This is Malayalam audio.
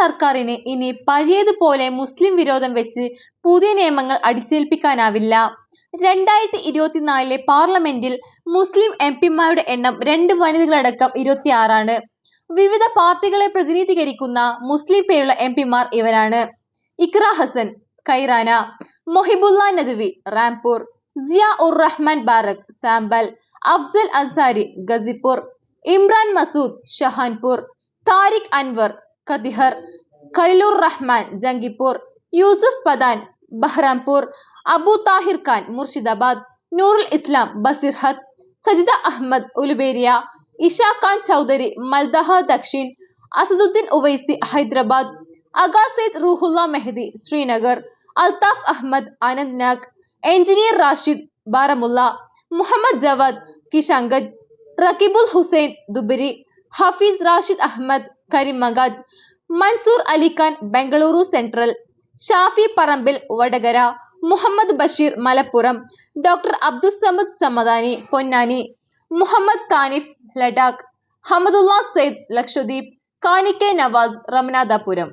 സർക്കാരിന് ഇനി പഴയതുപോലെ മുസ്ലിം വിരോധം വെച്ച് പുതിയ നിയമങ്ങൾ അടിച്ചേൽപ്പിക്കാനാവില്ല. രണ്ടായിരത്തി ഇരുപത്തിനാലിലെ പാർലമെന്റിൽ മുസ്ലിം എം പിമാരുടെ എണ്ണം രണ്ട് വനിതകളടക്കം ഇരുപത്തിയാറാണ്. വിവിധ പാർട്ടികളെ പ്രതിനിധീകരിക്കുന്ന മുസ്ലിം പേരുള്ള എം പിമാർ ഇവരാണ്. Iqra Hasan Kairana Mohibbullah Nadvi Rampur Zia Ur Rahman Barq Sambhal Afzal Ansari Ghazipur Imran Masood Saharanpur Tariq Anwar കതിഹർ Khalilur Rahman Jangipur Yusuf Pathan Baharampur Abu Thahir Khan Murshidabad Nurul Islam Basirhat Sajda Ahmed Uluberia Isha Khan Choudhury Maldaha Dakshin Asaduddin Owaisi Hyderabad Aga Syed Ruhullah Mehdi Srinagar Altaf Ahmed Anantnag engineer Rashid ബാരമുല്ല Muhammad Jawed Kishanganj Rakibul Hussain Dhubri Hafiz Rashid Ahmed Karimganj Mansoor Alikhan Bengaluru Central Shafi Parambil Vadakara Muhammad Basheer Malappuram doctor Abdussamad Samadani Ponnani Mohammed Haneef Ladakh Hamdullah Sayeed Lakshadweep കാനിക്കെ Navas റമനാഥപുരം